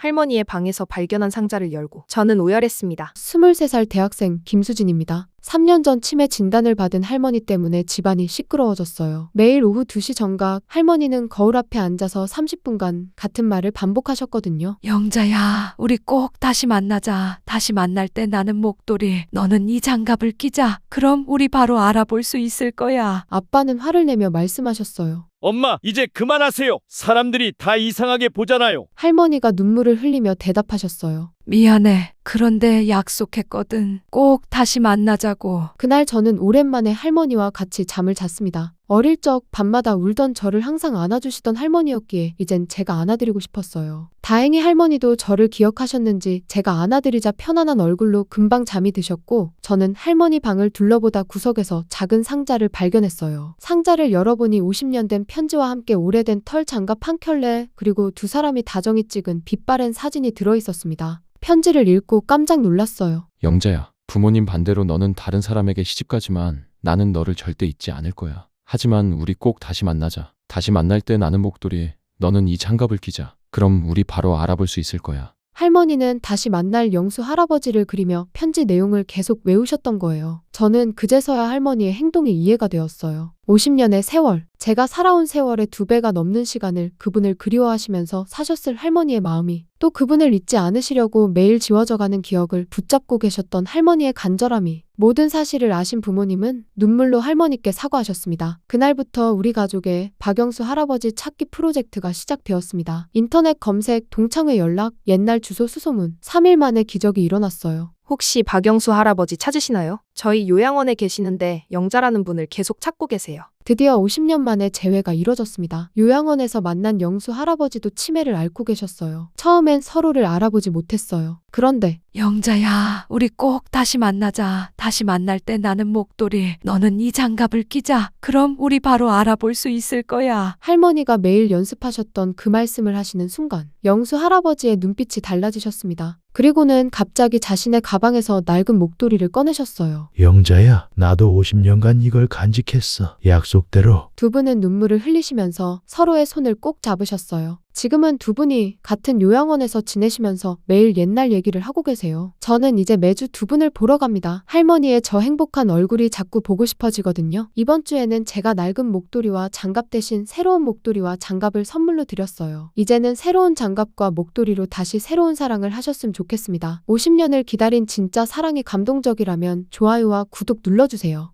할머니의 방에서 발견한 상자를 열고 저는 오열했습니다. 23살 대학생 김수진입니다. 3년 전 치매 진단을 받은 할머니 때문에 집안이 시끄러워졌어요. 매일 오후 2시 정각 할머니는 거울 앞에 앉아서 30분간 같은 말을 반복하셨거든요. 영자야, 우리 꼭 다시 만나자. 다시 만날 때 나는 목도리, 너는 이 장갑을 끼자. 그럼 우리 바로 알아볼 수 있을 거야. 아빠는 화를 내며 말씀하셨어요. 엄마, 이제 그만하세요. 사람들이 다 이상하게 보잖아요. 할머니가 눈물을 흘리며 대답하셨어요. 미안해. 그런데 약속했거든. 꼭 다시 만나자고. 그날 저는 오랜만에 할머니와 같이 잠을 잤습니다. 어릴 적 밤마다 울던 저를 항상 안아주시던 할머니였기에 이젠 제가 안아드리고 싶었어요. 다행히 할머니도 저를 기억하셨는지 제가 안아드리자 편안한 얼굴로 금방 잠이 드셨고 저는 할머니 방을 둘러보다 구석에서 작은 상자를 발견했어요. 상자를 열어보니 50년 된 편지와 함께 오래된 털 장갑 한 켤레 그리고 두 사람이 다정히 찍은 빛바랜 사진이 들어있었습니다. 편지를 읽고 깜짝 놀랐어요. 영자야, 부모님 반대로 너는 다른 사람에게 시집가지만 나는 너를 절대 잊지 않을 거야. 하지만 우리 꼭 다시 만나자. 다시 만날 때 나는 목도리, 너는 이 장갑을 끼자. 그럼 우리 바로 알아볼 수 있을 거야. 할머니는 다시 만날 영수 할아버지를 그리며 편지 내용을 계속 외우셨던 거예요. 저는 그제서야 할머니의 행동이 이해가 되었어요. 50년의 세월, 제가 살아온 세월의 두 배가 넘는 시간을 그분을 그리워하시면서 사셨을 할머니의 마음이 또 그분을 잊지 않으시려고 매일 지워져가는 기억을 붙잡고 계셨던 할머니의 간절함이 모든 사실을 아신 부모님은 눈물로 할머니께 사과하셨습니다. 그날부터 우리 가족의 박영수 할아버지 찾기 프로젝트가 시작되었습니다. 인터넷 검색, 동창회 연락, 옛날 주소 수소문, 3일 만에 기적이 일어났어요. 혹시 박영수 할아버지 찾으시나요? 저희 요양원에 계시는데 영자라는 분을 계속 찾고 계세요. 드디어 50년 만에 재회가 이뤄졌습니다. 요양원에서 만난 영수 할아버지도 치매를 앓고 계셨어요. 처음엔 서로를 알아보지 못했어요. 그런데 영자야, 우리 꼭 다시 만나자. 다시 만날 때 나는 목도리, 너는 이 장갑을 끼자. 그럼 우리 바로 알아볼 수 있을 거야. 할머니가 매일 연습하셨던 그 말씀을 하시는 순간 영수 할아버지의 눈빛이 달라지셨습니다. 그리고는 갑자기 자신의 가방에서 낡은 목도리를 꺼내셨어요. 영자야, 나도 50년간 이걸 간직했어. 약속 대로. 두 분은 눈물을 흘리시면서 서로의 손을 꼭 잡으셨어요. 지금은 두 분이 같은 요양원에서 지내시면서 매일 옛날 얘기를 하고 계세요. 저는 이제 매주 두 분을 보러 갑니다. 할머니의 저 행복한 얼굴이 자꾸 보고 싶어지거든요. 이번 주에는 제가 낡은 목도리와 장갑 대신 새로운 목도리와 장갑을 선물로 드렸어요. 이제는 새로운 장갑과 목도리로 다시 새로운 사랑을 하셨으면 좋겠습니다. 50년을 기다린 진짜 사랑이 감동적이라면 좋아요와 구독 눌러주세요.